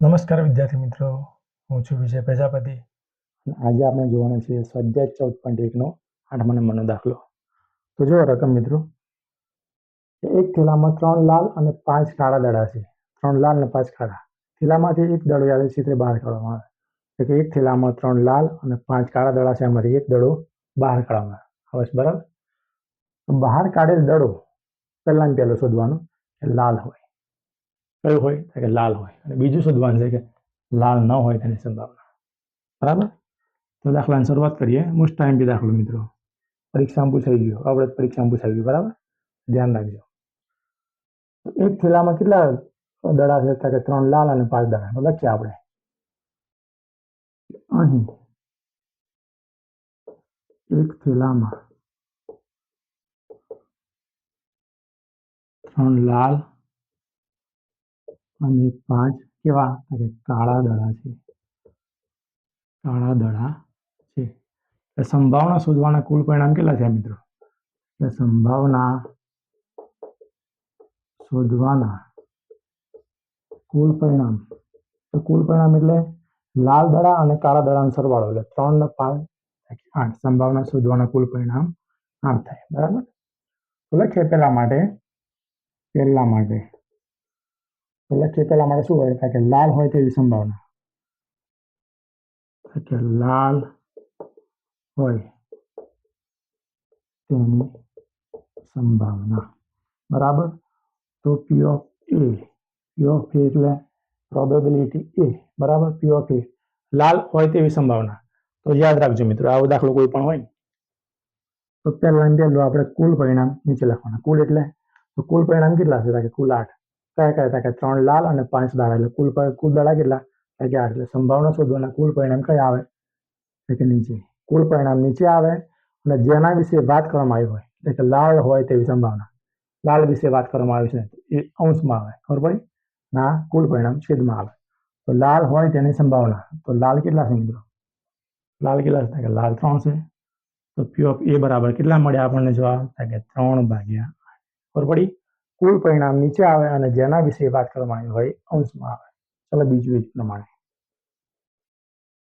નમસ્કાર વિદ્યાર્થી મિત્રો, હું છું વિજય પ્રજાપતિ. આજે આપણે જોવાનો છે સ્વાધ્યાય ચૌદ પોઈન્ટ એકનો આઠમા નંબરનો દાખલો. તો જો રકમ મિત્રો. એક થેલામાં ત્રણ લાલ અને પાંચ કાળા દડા છે. ત્રણ લાલ અને પાંચ કાળા. થેલામાંથી એક દડો યાદચ્છિક રીતે બહાર કાઢવામાં આવે. એટલે કે એક થેલામાં ત્રણ લાલ અને પાંચ કાળા દડા છે, એમાંથી એક દડો બહાર કાઢવામાં આવે. બરાબર? બહાર કાઢેલ દડો પહેલાં પહેલો શોધવાનો લાલ હોય. કયું હોય? કે લાલ હોય. અને બીજું શોધવાનું છે કે લાલ ન હોય તેની સંભાવના. બરાબર? તો દાખલાની શરૂઆત કરીએ. મોસ્ટ ટાઈમ બી દાખલો, મિત્રો? પરીક્ષામાં પૂછાઈ ગયો. આપણે પરીક્ષામાં પૂછાઈ ગયું. બરાબર? ધ્યાન રાખજો. એક થેલામાં કેટલા દડા છે? કે ત્રણ લાલ અને પાંચ દડા. તો લખીએ આપણે. અહીં. એક થેલામાં ત્રણ લાલ અને પાંચ કેવા? અરે, કાળા દડા છે. કાળા દડા છે. સંભાવના શોધવાના કુલ પરિણામ કેટલા છે મિત્રો? સંભાવના શોધવાના કુલ પરિણામ. તો કુલ પરિણામ એટલે લાલ દડા અને કાળા દડાનો સરવાળો. એટલે ત્રણ ને પાંચ, આઠ. સંભાવના શોધવાના કુલ પરિણામ આઠ થાય. બરાબર? તો લખીએ પહેલા માટે પહેલા માટે. લખીએ પહેલા માટે શું હોય? કે લાલ હોય તેવી સંભાવના. કે લાલ હોય તેની સંભાવના. બરાબર? તો પી ઓફ એ પી ઓફ એ એટલે પ્રોબેબિલિટી એ બરાબર? પી ઓફ એ લાલ હોય તેવી સંભાવના. તો યાદ રાખજો મિત્રો, આવો દાખલો કોઈ પણ હોય તો પહેલા પહેલું આપણે કુલ પરિણામ નીચે લખવાના. કુલ એટલે? તો કુલ પરિણામ કેટલા છે? કે કુલ આઠ. કયા કયા હતા કે ત્રણ લાલ અને પાંચ દાડા એટલે કુલ કુલ દાડા કેટલા? આઠ એટલે સંભાવના શોધવાના કુલ પરિણામ કયા આવે? કે નીચે. કુલ પરિણામ નીચે આવે અને જેના વિશે વાત કરવામાં આવી હોય, એટલે કે લાલ હોય તેવી સંભાવના. લાલ વિશે વાત કરવામાં આવી છે એ અંશમાં આવે. ખબર પડી? ના, કુલ પરિણામ છેદમાં આવે. તો લાલ હોય તેની સંભાવના. તો લાલ કેટલા છે મિત્રો? લાલ કેટલા છે? કે લાલ ત્રણ છે. તો પી ઓફ એ બરાબર કેટલા મળ્યા આપણને જવાબ? કે ત્રણ ભાગ્યા. ખબર પડી? કુલ પરિણામ નીચે આવે અને જેના વિશે વાત કરવામાં આવી હોય, અંશમાં આવે. ચાલો બીજું એ પ્રમાણે.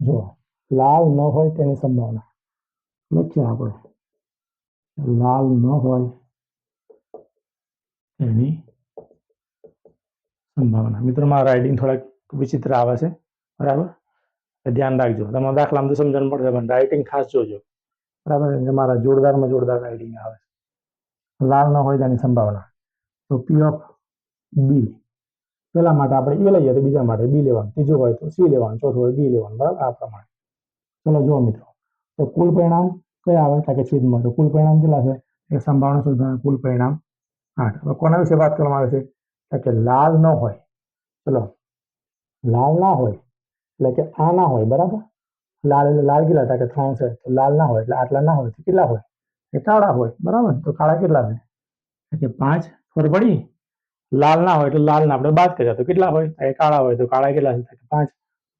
જો લાલ ન હોય તેની સંભાવના. લખીએ આપણે. લાલ ન હોય તેની સંભાવના. મિત્રો, મારા રાઇડિંગ થોડાક વિચિત્ર આવે છે. બરાબર? ધ્યાન રાખજો. તમે દાખલામાં તો સમજણ પડશે પણ રાઇટિંગ ખાસ જોજો. બરાબર? મારા જોરદારમાં જોરદાર રાઇડિંગ આવે લાલ ન હોય તેની સંભાવના. તો પી ઓફ બી પેલા માટે આપણે એ લઈએ તો બીજા માટે બી લેવાનું. ત્રીજું હોય તો સી લેવાનું. ચોથું હોય ડી લેવાનું. બરાબર? આ પ્રમાણે. ચલો જુઓ મિત્રો. તો કુલ પરિણામ કયા આવે? તો કે છેદમાં. તો કુલ પરિણામ કેટલા છે? એ સંભાવના શોધવાનું કુલ પરિણામ આઠ. હવે કોના વિશે વાત કરવામાં આવે છે? કે લાલ ન હોય. ચલો. લાલ ના હોય. એટલે કે આ ના હોય. બરાબર? લાલ એટલે લાલ કેટલા? હતા કે ત્રણ છે. તો લાલ ના હોય. એટલે આટલા ના હોય તો કેટલા હોય? એ કાળા હોય. બરાબર? તો કાળા કેટલા છે? કે પાંચ ખબર પડી લાલ ના હોય એટલે લાલ ના આપણે બાદ કર્યા તો કેટલા હોય? તો કે કાળા હોય તો કાળા કેટલા થાય? પાંચ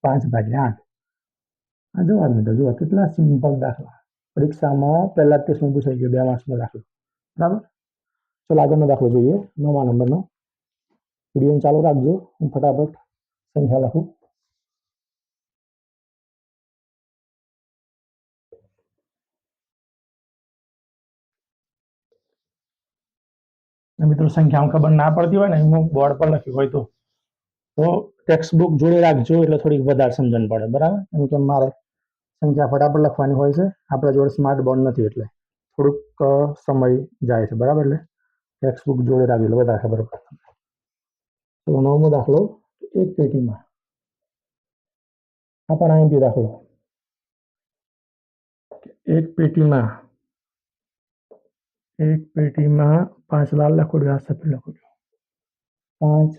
પાંચ ભાગ્યા આઠ. આ જવાબ મિત્રો જુઓ કેટલા સિમ્પલ દાખલા. પરીક્ષામાં પહેલા ટેસ્ટમાં પૂછાઈ ગયો, બે માર્ક્સનો દાખલો. બરાબર? ચલો આગળનો દાખલો જોઈએ. નવમા નંબરનો. વીડિયો ચાલુ રાખજો. હું ફટાફટ સંખ્યા લખું અને મિત્રો સંખ્યામાં ખબર ના પડતી હોય ને હું બોર્ડ પર લખ્યું હોય તો. તો ટેક્સ્ટ બુક જોડે રાખજો, એટલે થોડીક વધારે સમજણ પડે, બરાબર? કેમ કે મારે સંખ્યા ફટાફટ લખવાની હોય છે. આપણા જોડે સ્માર્ટ બોર્ડ નથી, એટલે થોડુંક સમય જાય છે, બરાબર? એટલે ટેક્સ્ટ બુક જોડે રાખજો, એટલે વધારે ખબર પડે તો નવમો દાખલો, એક પેટીમાં. આ પણ આઈએમપી દાખલો. એક પેટીમાં એક પેટીમાં પાંચ લાલ લખોડ્યું આ સફેદ લખોડ્યું પાંચ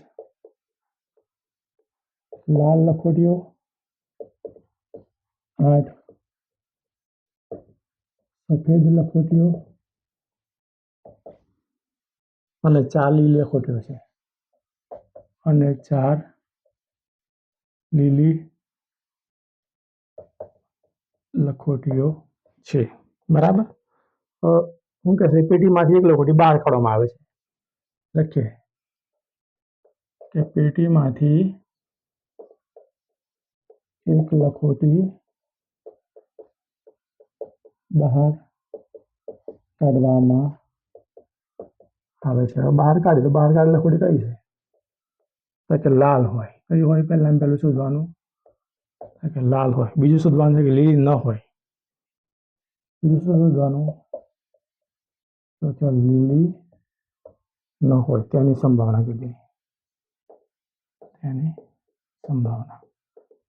લાલ લખોટીઓ આઠ સફેદ લખોટીઓ અને ચાર લીલી લખોટીઓ છે। અને ચાર લીલી લખોટીઓ છે, બરાબર? શું કહેશે પેટીમાંથી એક લખોટી બહાર કાઢવામાં આવે છે. લખીએ કે પેટીમાંથી એક લખોટી બહાર કાઢવામાં આવે છે. બહાર કાઢી તો બહાર કાઢી લખોટી કઈ છે? કે લાલ હોય. કઈ હોય પહેલાં પહેલું શોધવાનું? કે લાલ હોય. બીજું શોધવાનું છે કે લીલી ન હોય. બીજું શું શોધવાનું? તો લીલી ન હોય તેની સંભાવના કેટલી? તેની સંભાવના.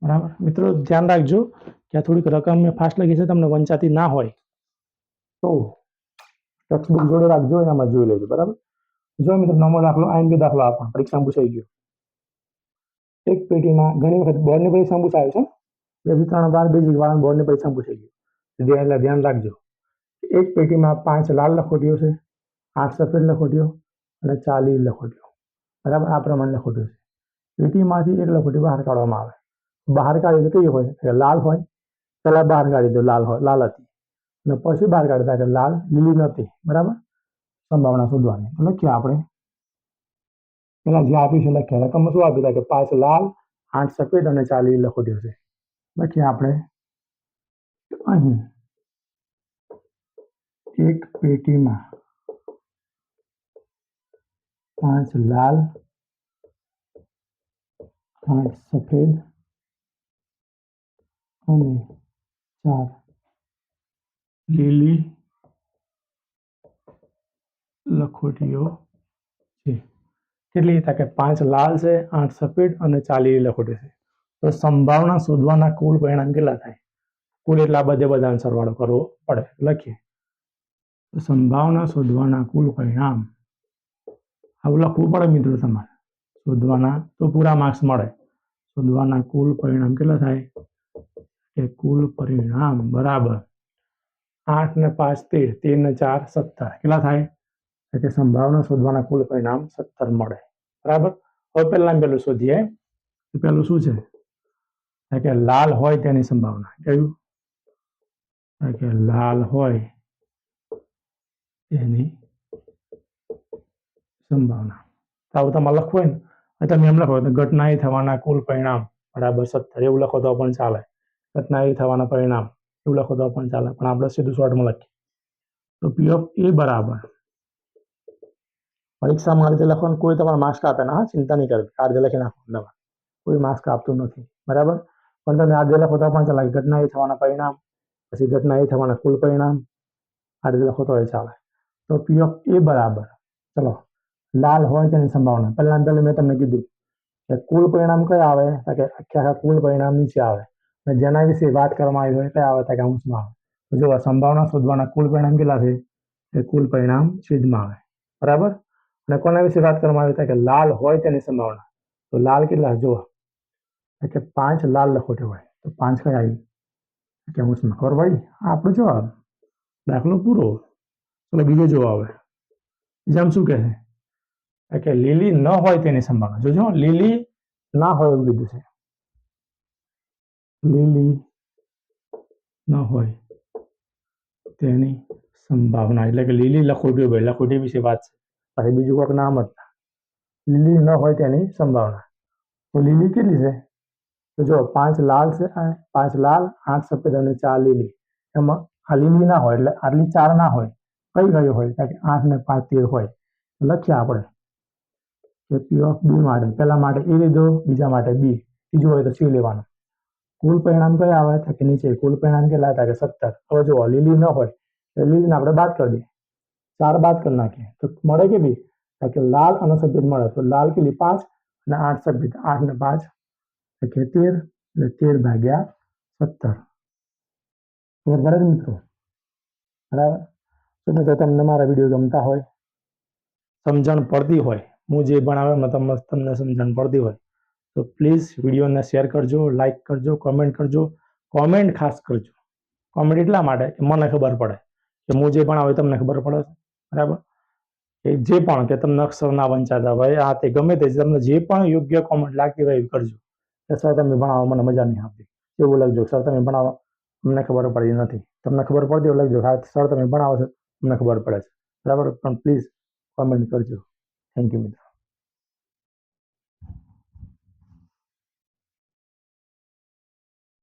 બરાબર? મિત્રો, ધ્યાન રાખજો કે આ થોડીક રકમ મેં ફાસ્ટ લખી છે, તમને વંચાતી ના હોય. તો ટેક્સ્ટબુક જોડે રાખજો, એનામાં જોઈ લેજો, બરાબર? જો મિત્રો નવમો દાખલો આઈએમપી દાખલો આપણ પરીક્ષામાં પૂછાઈ ગયો. એક પેટીમાં ઘણી વખત બોર્ડની પરીક્ષામાં પૂછાયો છે. બે ત્રણ વાર બેઝિક વાળા બોર્ડની પરીક્ષામાં પૂછાઈ ગયું. ધ્યાન રાખજો. એક પેટીમાં પાંચ લાલ લખોટીઓ છે આઠ સફેદ લખોટીઓ અને ચાલીસ લખોટીઓ બરાબર? આ પ્રમાણે લખોટીઓ છે. પેટીમાંથી એક લખોટી બહાર કાઢવામાં આવે. બહાર કાઢી તો કઈ હોય? લાલ હોય. પહેલાં બહાર કાઢી દો, લાલ હોય, લાલ હતી. અને પછી બહાર કાઢતા કે લાલ, લીલી નથી. બરાબર? સંભાવના શોધવાની. તો લખીએ આપણે. પેલા જે આપ્યું છે લખ્યા રકમ શું આપ્યું કે પાંચ લાલ, આઠ સફેદ અને ચાલીસ લખોટીઓ છે. લખીએ આપણે. અહીં. એક પેટીમાં પાંચ લાલ આઠ સફેદ અને ચાર લીલી લખોટીઓ છે. કેટલી થાય કે પાંચ લાલ છે, આઠ સફેદ અને ચાલીસ લખોટી છે. તો સંભાવના શોધવાના કુલ પરિણામ કેટલા થાય? કુલ એટલા બધે બધાનો સરવાળો કરવો પડે. લખીએ. તો સંભાવના શોધવાના કુલ પરિણામ. આવું લખવું પડે મિત્રો તમારે. શોધવાના તો પૂરા માર્ક્સ મળે. શોધવાના કુલ પરિણામ કેટલા થાય? કે કુલ પરિણામ બરાબર આઠ ને પાંચ તેર તેર ને ચાર સત્તર. કેટલા થાય? કે સંભાવના શોધવાના કુલ પરિણામ સત્તર મળે. બરાબર? હવે પહેલા પેલું શોધીએ. પહેલું શું છે? કે લાલ હોય તેની સંભાવના. કયું? કે લાલ હોય તેની સંભાવના. આવું તમારે લખવું હોય ને તમે એમ લખો ઘટના એ થવાના કુલ પરિણામ, બરાબર સત્તર, એવું લખો તો પણ ચાલે. ઘટનાએ થવાના પરિણામ, એવું લખો તો પણ ચાલે. પણ આપણે સીધું શોર્ટમાં લખીએ. તો પી ઓફ એ બરાબર. પરીક્ષામાં આ રીતે લખવાનું કોઈ તમારા માર્ક્સ કાપે ના ચિંતા નહીં કરવી. આ રીતે લખી નાખવાનું તમારે કોઈ માર્ક્સ કાપતું નથી. બરાબર? પણ તમે આ રીતે લખો તો પણ ચાલે ઘટના એ થવાના પરિણામ, પછી ઘટના એ થવાના કુલ પરિણામ, આ રીતે લખો તો એ ચાલે. તો પી ઓફ એ બરાબર. ચલો, લાલ હોય તેની સંભાવના. પહેલા પહેલા મેં તમને કીધું કે કુલ પરિણામ કયા આવે? તો કે આખે આખા કુલ પરિણામ નીચે આવે. અને જેના વિશે વાત કરવામાં આવી હોય કયા આવે? તો કે અંશમાં આવે. તો જો સંભાવના શોધવાના કુલ પરિણામ કેટલા છે? એ કુલ પરિણામ છેદમાં આવે. બરાબર? અને કોના વિશે વાત કરવામાં આવી? કે લાલ હોય તેની સંભાવના. તો લાલ કેટલા? જુઓ. કે પાંચ લાલ લખોટી હોય. તો પાંચ કઈ આવી? કે અંશમાં. ખબર પડી? આપણો જવાબ દાખલો પૂરો. એટલે બીજો જવાબ આવે. બીજામાં શું કહે છે? કે લીલી ન હોય તેની સંભાવના. જોજો, લીલી ના હોય એવું કીધું છે. લીલી ન હોય તેની સંભાવના. એટલે કે લીલી લખોટી ભાઈ લખોટી વિશે વાત છે. પછી બીજું કોઈક નામ જ લીલી ન હોય તેની સંભાવના. તો લીલી કેટલી છે? તો જો પાંચ લાલ છે અને પાંચ લાલ, આઠ સફેદ અને ચાર લીલી. એમાં આ લીલી ના હોય, એટલે આટલી ચાર ના હોય. કઈ ગયો હોય? કારણ કે આઠ ને પાંચ તેર હોય. લખ્યા આપણે. કે પી ઓફ બી માટે, પહેલા માટે એ લીધો, બીજા માટે બી ત્રીજું હોય તો સી લેવાનું. કુલ પરિણામ કયા આવે? કે નીચે, કુલ પરિણામ કેટલા હતા? કે સત્તર. હવે જો લીલી ન હોય તો લીલીને આપણે બાદ કરી દઈએ. ચાર બાદ કરી નાખીએ. તો મળે કેટલી? તો કે લાલ અને સફેદ મળે. તો લાલ કેટલી? પાંચ અને આઠ સફેદ આઠ ને પાંચ. કે તેર એટલે તેર ભાગ્યા સત્તર. પડે મિત્રો? બરાબર? તો મિત્રો તમને મારા વીડિયો ગમતા હોય, સમજણ પડતી હોય, હું જે ભણાવે એમાં તમને તમને સમજણ પડતી હોય. તો પ્લીઝ વિડીયોને શેર કરજો લાઇક કરજો કોમેન્ટ કરજો કોમેન્ટ ખાસ કરજો. કોમેન્ટ એટલા માટે કે મને ખબર પડે કે હું જે ભણાવે એ તમને ખબર પડે, બરાબર? એ જે પણ કે તમને અક્ષર ના વંચાતા હોય, આ તે ગમે તે તમને જે પણ યોગ્ય કોમેન્ટ લાગતી હોય એ કરજો. કે સર તમે ભણાવો, મને મજા નહીં આવતી. એવું લખજો સર તમે ભણાવો. અમને ખબર પડતી નથી. તમને ખબર પડતી એવું લખજો હા સર તમે ભણાવો છો. તમને ખબર પડે છે. બરાબર? પણ પ્લીઝ કોમેન્ટ કરજો. થેન્ક યુ મિત્રો.